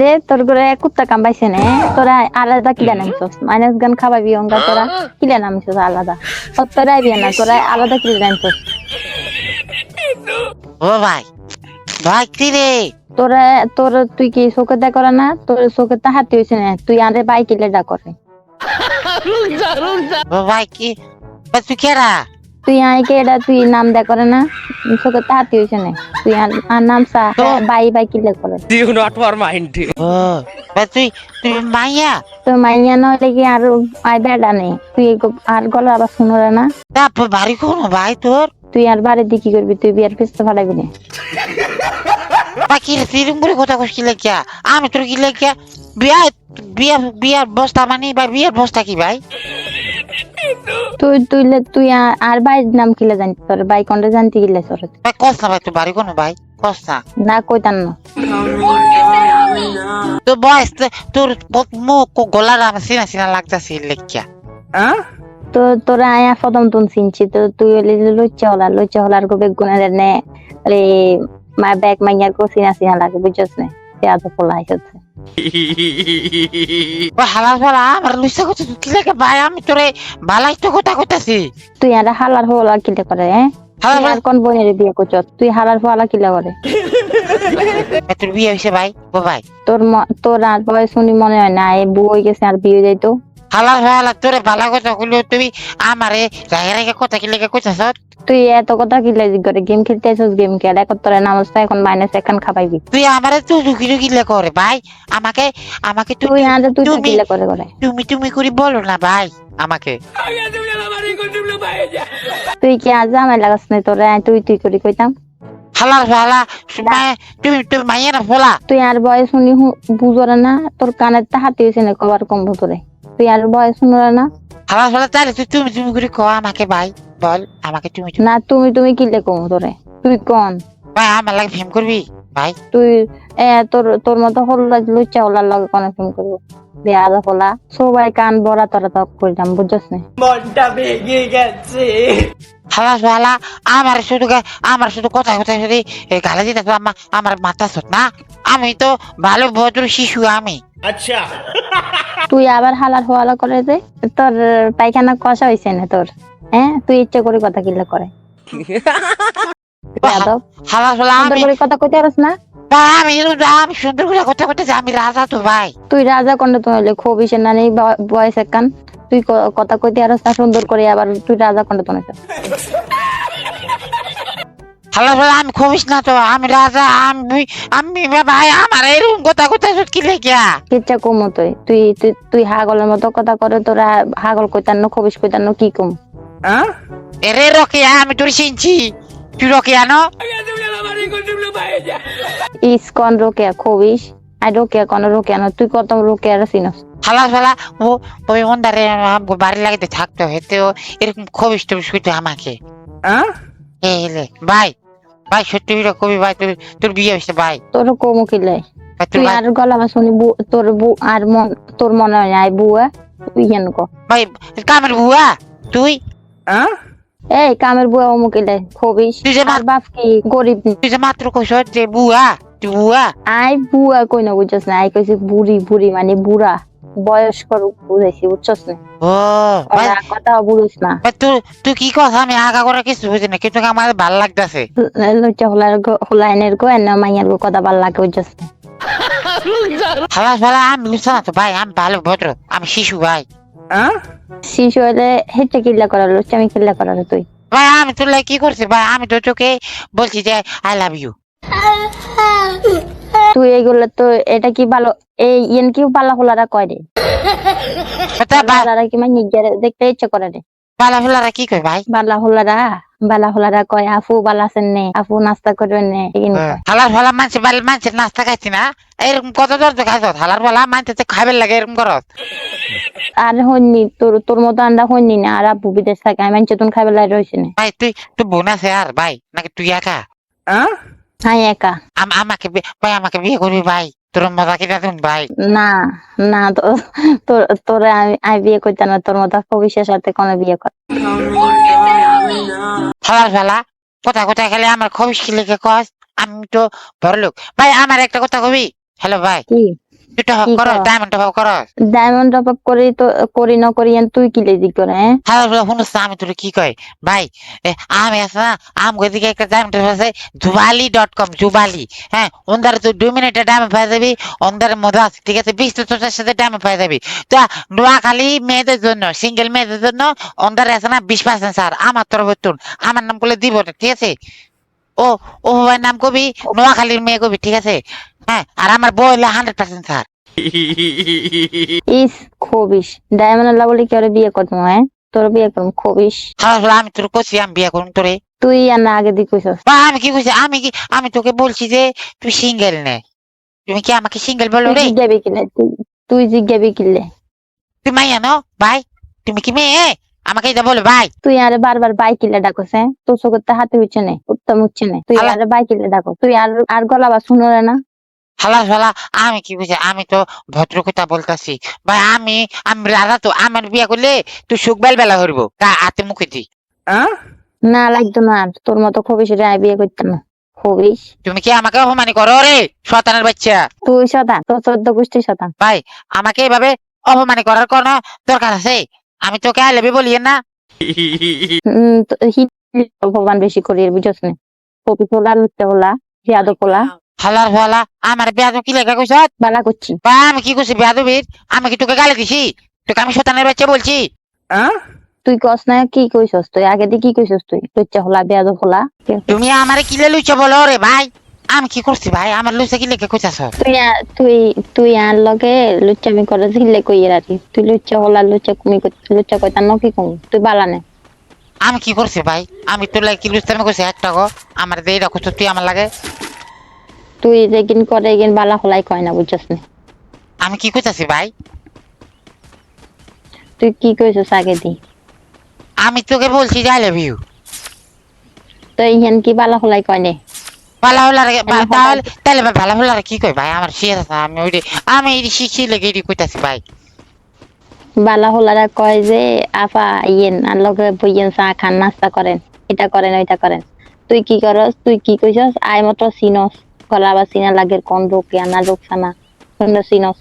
রে তোর করে কুত্তা কামবাইছে নে। তোরা আলাদা কিলা নামছস। মাইনাস গান খাবাবি অঙ্গা তোরা কিলা নামছস আলাদা। তোরা আইবি না তোরা আলাদা কিলা নামছস। ও ভাই ভাই কি রে? তোরা তোর তুই কি চোখে দা করে না? তোর চোখে তা হাতি হয়েছে না। তুই আরে বাই কিলে ডা করে। ও ভাই কি তুই কেরা তুই আইকে এটা তুই নাম দা করে না। চোখে তা হাতি হয়েছে না। তুই আর- নাম সা বাই বাই কিলে করে। Not for mind. ও তুই তুই মাইয়া? তো মাইয়া নইলে কি আর আই বেড়া নেই তুই আর গলা আবার শুনো না। তারপর বাড়ি কোন ভাই তোর? তুই আর বাড়ি দি কি করবি? তুই বিয়ার পিস্তে ফাটাবি না। ভাই কি রে তুই করে কথা কস কি লেখিয়া আমি তোর কি লেখিয়া বিয়া বিয়া বিয়ার বস্তা মানে বা বিয়ার বস্তা কি ভাই? তুই তুই তুই আর- বাইর নাম কিলে জানি তোর? বাই কোনটা জানতে গিলে তোর ভাই কস না ভাই তোর বাড়ি কোন ভাই? কস না না। তোর বয়স তো- তোর মুখ গলার আমার চিনা চিনা লাগতেছে লেখিয়া তো তোরা আয়া প্রথম তুন চিনছি তো তুই হলি লুচ্চা হলা লুচ্চা হলার গো বেগুনের নে মা ব্যাগ মাইয়ার গো চিনা চিনা লাগে বুঝছস না? সে আজ পোলা ও হালাল বলা আমার লুসা কথা তুই কি ভাই? আমি তোরে বালাই তো কথা কইতাছি। তুই আর হালার হলা কিলে করে হ্যাঁ? কোন বোনের বিয়ে করছ তুই হালার হলা কিলে করে? তোর বিয়ে হয়েছে ভাই? ও ভাই। তোর তোর আর বয়স শুনি মনে হয় না এই বউ হয়ে গেছে আর বিয়ে যাইতো। হালাল হালা তোরে বালা কথা কইলো তুমি আমারে রাগে রাগে কথা কি লেগে কইতাছ? তুই এত কথা কিলে করে? গেম খেলতে গেম খেল। এখন তোর নামাজ এখন মাইনাস এখন খাবাইবি। তুই আমারে তুই দুঃখী দুঃখী লে করে ভাই। আমাকে আমাকে তুই তুই তো কিলে করে করে। তুমি তুমি করে বলো না ভাই। আমাকে। তুই কি আজ আমায় লাগাস না তোরে? তুই তুই করি কইতাম। হালাল হালা তুমি তুমি মাইয়া না ফোলা। তুই আর বয়স শুনি বুঝরে না তোর কানের তা হাতি হয়েছে না কবার কম ভুতরে তুই আর বয়স শুনরে না। হালাল হালা তাহলে তুই তুমি তুমি করে কো আমাকে ভাই। বল আমাকে তুমি না তুমি তুমি কি লেখো তোরে? তুই কোন? ভাই আমার লাগে ফিল্ম করবি? ভাই। তুই এ তোর তোর মতো হল্লা লুচা হলার লগে কোন ফিল্ম করব? বেয়াদা হলা। সবাই কান বড়া তোরা তক করলাম বুঝছস না? মনটা ভেঙে গেছে। হালাস ভালা আমার শুধু আমার শুধু কথা কোথায় শুধু গালে দিতে আম্মা আমার মাথা সত না? আমি তো ভালো ভদ্র শিশু আমি। আচ্ছা। তুই আবার হালার হওয়ালা করে দে। তোর পায়খানা কষা হইছে না তোর। হ্যাঁ তুই ইচ্ছে করে কথা কিলে করে। সুন্দর আমি করে কথা কইতে পারস না? আমি আমি সুন্দর করে কথা বলতেছি আমি রাজা তো ভাই। তুই রাজা কন্ড তুই হলে খুব ইসে না নেই বয়স একখান তুই কথা কইতে পারস না সুন্দর করে আবার তুই রাজা আমি খবিস না তো আমি রাজা আমি আমি ভাই আমার এরকম কথা কথা কি লেগিয়া? কিচ্ছা কম তুই। তুই তুই- হাগলের মতো কথা করে তোরা হাগল কইতান না খবিস কইতান না কি কম? এরে রকিয়া আমি তোর চিনছি তুই রকিয়া ন ইসকন রোকেয়া খবিস আই রোকেয়া কোন রোকেয়া না তুই কত রোকেয়া চিনস হালা ও ওই আমাকে বাড়ি লাগাতে থাকতে হইতে এরকম খবিস টবিস করতে আমাকে এলে ভাই ভাই সত্যি কবি ভাই তোর তোর বিয়ে হয়েছে ভাই তোর কম কিলে ভাই, তুই আর গলা বা শুনি বু- তোর বু আর মন তোর মনে হয় আই বুয়া তুই হেন ক ভাই কামের বুয়া তুই এই কামের বুয়া অমুকিলে খবিস তুই আর বাপ কি গরিব। তুই যে মাত্র কইস যে বুয়া বুয়া? আই বুয়া কই না বুঝছস না আই কইছি বুড়ি বুড়ি মানে বুড়া। বয়স্কর বুঝাইছি বুঝছস না? ও কথা বুঝিস না। তুই তুই কি কথা আমি আগা করে কিছু বুঝি না কিন্তু আমার ভালো লাগতেছে। লজ্জা হলার হলাইনের গো এনে মাইয়ার গো কথা ভালো লাগে বুঝছস না? হালা ফালা আমি বুঝছ না তো ভাই আমি ভালো ভদ্র আমি শিশু ভাই। শিশু হলে হেঁটে কিল্লা করার আমি কিল্লা করার তুই। ভাই আমি তোর কি করছি? ভাই আমি তো তোকে বলছি যে আই লাভ ইউ তুই এইগুলো তো এটা কি ভালো এই ইয়েন কি পালা হলারা কয় রে? বালারা কি মানে দেখতে ইচ্ছে করে রে? পাল্লা ফুলারা কি কয় ভাই? বালা হলারা। বালা হলারা কয় আফু বালা আছেন নে আফু নাস্তা করবেন নে। কয়। হালার ফালা মানছে বাল মানছে নাস্তা খাইছি না। এরকম কত দর্দ খাইছ? হালার ফালা মানছে লাগে এরকম করত আর হইনি তোর তোর মতো আন্ডা হইনি না। আর আব্বু বিদেশ থাকে আমি চেতন খাইবে লাই রয়েছে না। ভাই তুই তুই বোন আছে আর ভাই? নাকি তুই একা? হাই একা। আম- আমাকে ভাই আমাকে বিয়ে করবি ভাই? তোর মজা কিনা তুমি ভাই? না না তো তোর তোরে আমি বিয়ে করতাম না। তোর মতো কবিশের সাথে কোনো বিয়ে কর হালার ফেলা কথা কথা খেলে আমার খবিস কি লেগে কস? আমি তো বড় লোক ভাই, আমার একটা কথা কবি? হ্যালো ভাই। কি তুই টপ কি করস কর? ডায়মন্ড টপ করস ডায়মন্ড টপ করি তো করি না করি তুই কি লেজি করে হ্যাঁ? শুনুস আমি তোর কি কই? ভাই আমি আছে না আমগো দিকে একটা ডায়মন্ড টপ আছে জুবালি ডট কম জুবালি হ্যাঁ? ওন্দারে তুই দুই মিনিটে ডায়মন্ড পাই যাবি ওন্দারে মজা আছে ঠিক আছে? বিশ তোর সাথে ডায়মন্ড পাই যাবি। তো নোয়াখালী মেয়েদের জন্য সিঙ্গেল মেয়েদের জন্য ওন্দারে আছে না বিশ পার্সেন্ট স্যার আমার তরফ আমার নাম করলে দিব না ঠিক আছে? ও ও নাম কবি নোয়াখালীর মেয়ে কবি ঠিক আছে? হ্যাঁ আর আমার বই হলে হান্ড্রেড পার্সেন্ট স্যার ইস খবিস। ডায়মন্ড আল্লাহ বলে কি বিয়ে করব হ্যাঁ? তোর বিয়ে করব খবিস। হ্যালো আমি তোর কছি আমি বিয়ে করুন তোরে। তুই আর না আগে দিয়ে কইছস। আমি কি কইছি? আমি কি আমি তোকে বলছি যে তুই সিঙ্গেল নে। তুমি কি আমাকে সিঙ্গেল বলো তুই রে? জিজ্ঞাবি কিলে তুই জিজ্ঞাবি কিলে তুই মাইয়া নো ভাই। তুমি কি মেয়ে? আমাকে এটা বলো ভাই। তুই আরে বারবার বাইক কিলে ডাকস হ্যাঁ? তোর চোখের হাতে হচ্ছে না উত্তম হচ্ছে না। তুই আরে বাইক কিলে ডাকো। তুই আর আর গলা বা শুনো না। হালা ফালা আমি কি বুঝি আমি তো ভদ্র কথা বলতাছি। ভাই আমি আমি রাজা তো আমার বিয়া করলে তুই সুখ বেল বেলা হইব কা হাতে মুখে দি। না লাগতো না তোর মতো খবিস রে আমি বিয়ে করতাম। না খবিস তুমি কি আমাকে অপমানি করো রে শতানের বাচ্চা? তুই শতান তোর চোদ্দ গোষ্ঠী শতান ভাই আমাকে এভাবে অপমানি করার কোনো দরকার আছে? আমি তোকে আইলেবি বলি না। ভগবান বেশি করি বুঝছ না? কপি তোলা লুচতে হলা জিয়াদ পোলা হালার ফালা আমার বিয়া তো কি লেখা কইছ বালা করছি। বা আমি কি করছি বেয়াদবির? আমি কি তোকে গালি দিছি? তোকে আমি শতানের বাচ্চা বলছি। তুই কস না কি কইছস তুই? আগে দিয়ে কি কইছস তুই? লুচ্চা হলা বেয়াদ হলা। তুমি আমারে কিলে লুচে বলো রে ভাই? আমি কি করছি ভাই? আমার লুচে কি লেখা কইতাছ? তুই তুই তুই আর লগে লুচ্চামি করে ঝিলে কই রাখি তুই লুচ্চা হলা লুচ্চা কুমি কই- লুচ্চা কইতা ন কি কম? তুই বালা নে। আমি কি করছি ভাই? আমি তোর লাগে কি লুচ্চা আমি কইছি একটা গো আমার দেই রাখো তুই আমার লাগে। তুই যেগিন করে এগিন বালা হলাই কয় না বুঝছস না? আমি কি কইতাছি ভাই? তুই কি কইছস আগে দি? আমি তোকে বলছি যে আই লাভ ইউ তো ইহেন কি বালা হলাই কয় নে? ভালো হলো রে তাহলে তাহলে ভাই ভালো হলো কি কই ভাই? আমার শিয়ে আছে আমি ওই আমি এই শিখি লেগে এটি কইতাছি ভাই। বালা হলারা কয় যে আফা ইয়েন আর লগে বইয়েন চা খান নাস্তা করেন এটা করেন ওইটা করেন। তুই কি করস? তুই কি কইছস? আই মতো সিনস গলা বা সিনা লাগের কোন রোগ না রোগ সানা কোন সিনস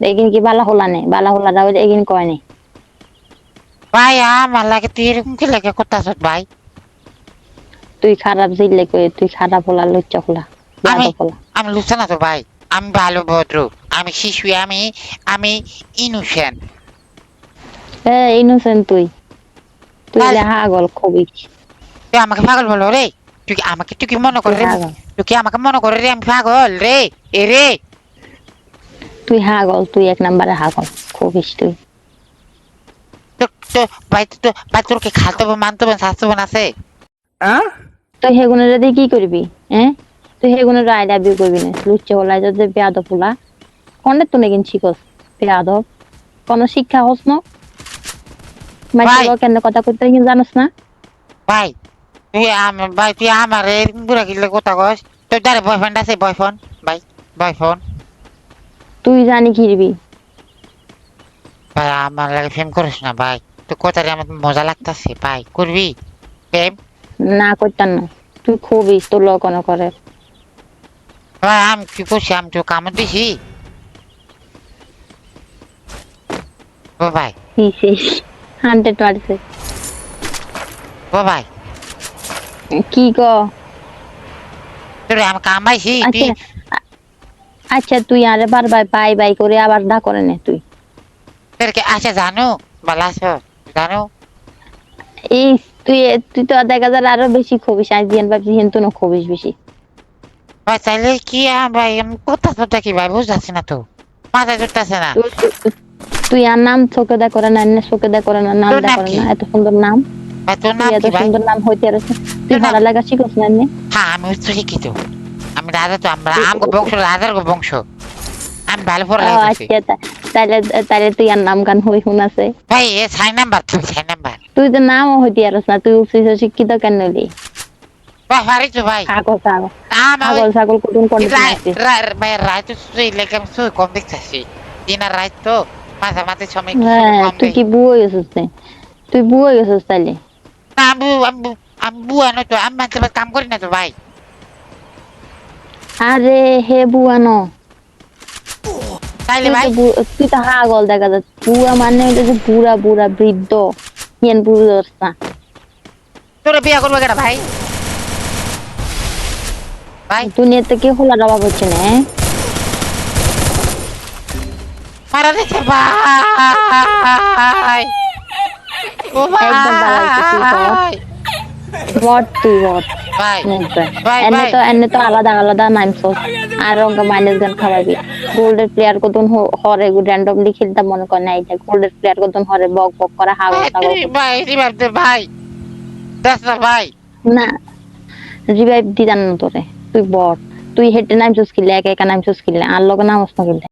এগিন কি বালা হলা নে? বালা হলারা ওই এগিন কয় নে? ভাই আমার লাগে তুই এরকম কি লেগে করতাছ ভাই। তুই খারাপ জিলে কই তুই খারাপ হলা লুচ্চা হলা আমি- হলা। আমি লুচা তো ভাই। আমি ভালো ভদ্র। আমি শিশু আমি আমি ইনোসেন্ট এ ইনোসেন্ট তুই। তুই হাগল খুবই। তুই আমাকে পাগল বলো রে। তুই আমাকে তুই কি মনে করে রে তুই কি আমাকে মনে করে রে আমি পাগল রে এ রে। তুই হাগল তুই এক নম্বরে হাগল খুবিস তুই। তো ভাই তো ভাই তোর কি খালতো বোন মানতো বোন শাস্তো বোন আছে? তুই হেগুনের দিয়ে কি করবি হ্যাঁ তুই হেগুনের আই লাভ ইউ করবি না লুচ্চে হলাই যদি বেয়াদব হলা কোনে তুই নাকি শিখস বেয়াদব। কোন শিক্ষা হস না? ভাই। কেন কথা কইতে কিন্তু জানোস না? ভাই তুই আমার ভাই তুই আমার বুড়া কিলে কথা কস? তোর দ্বারা বয়ফ্রেন্ড আছে বয়ফ্রেন্ড ভাই বয়ফ্রেন্ড তুই জানি কিরবি ভাই আমার লাগে ফেম করিস না ভাই। তুই কথারে আমার মজা লাগতাছে ভাই। করবি? ফেম না করতাম না। তুই খুবিস তোর লোক কোনো করে। ভাই আমি কি করছি? আমি তো কামড় দিছি? ও ভাই। হান্ড্রেড মারছে ও ভাই। কি ক? তোরে আমি কামাইছি তুই আচ্ছা আচ্ছা তুই আরে বারবার বাই বাই করে আবার না করে নে তুই। তোরকে আচ্ছা জানো আছো জানো। এই তুই তুই তো দেখা যায় আরও বেশি খবিস আজ দিন ভাবছি হিন্তু না খবিস বেশি। ভাই তাহলে কি ভাই আমি কোথা কোথা কি ভাই বুঝতেছি না তো। মাথায় ধরতেছে না। তুই- আর নাম চোখে দা করে না চোখে দা করে না নাম তোর দা করে না এত সুন্দর নাম। তোর তুই নাম কি ভাই? সুন্দর নাম হইতে রয়েছে তুই ভালো লাগা শিখস না এনে হ্যাঁ আমি উচ্চ শিক্ষিত। আমি রাজা তো আমরা আমগো বংশ রাজার গো বংশ। আমি ভালো পড়া ও আচ্ছা তুই আর নাম গান হই শুনাছে ভাই এ ছয় নাম্বার তুই ছয় নাম্বার। তুই তো নামও হইতে না তুই শিক্ষিত কেন নলি ভাই তো ভাই। কোন ভাই তুই লেগে তুই কম দেখতেছি। দিন আর মাঝে মাঝে সময় কিছু হ্যাঁ কম তুই কি? তুই তাইলে? না, আমি আমি বুয়া নয় তো আমি মাঝে মাঝে কাম করি না তো ভাই। আরে হে বুয়া ন। তাইলে ভাই। তুই তো হাগল দেখা যাচ্ছে। বুড়া মানে হইল যে বুড়া বুড়া বৃদ্ধ ইয়েন তোরে বিয়া করবে কেটা ভাই? ভাই। দুনিয়াতে কি হোলার অভাব হচ্ছে না হ্যাঁ? মারা দিচ্ছে ভাই। একদম তুই কর। ভাই বট তুই বট ভাই মুখে। ভাই, এনে তো এনে তো আলাদা আলাদা নামছস আর অঙ্ক মাইনাস গান খাওয়াবি। গোল্ডের প্লেয়ার কতন হরে র্যান্ডমলি খেলতে মনে করে না এইটা গোল্ডের প্লেয়ার কতন হরে বক বক করা হাগল ভাই ভাই রিভাইভ দে ভাই দেখ না ভাই না। রিভাইভ দিদান না তোরে। তুই বট। তুই হেঁটে নামছস কিনলে একা একা নামছস কিনলে আর লগে নামস না কিনলে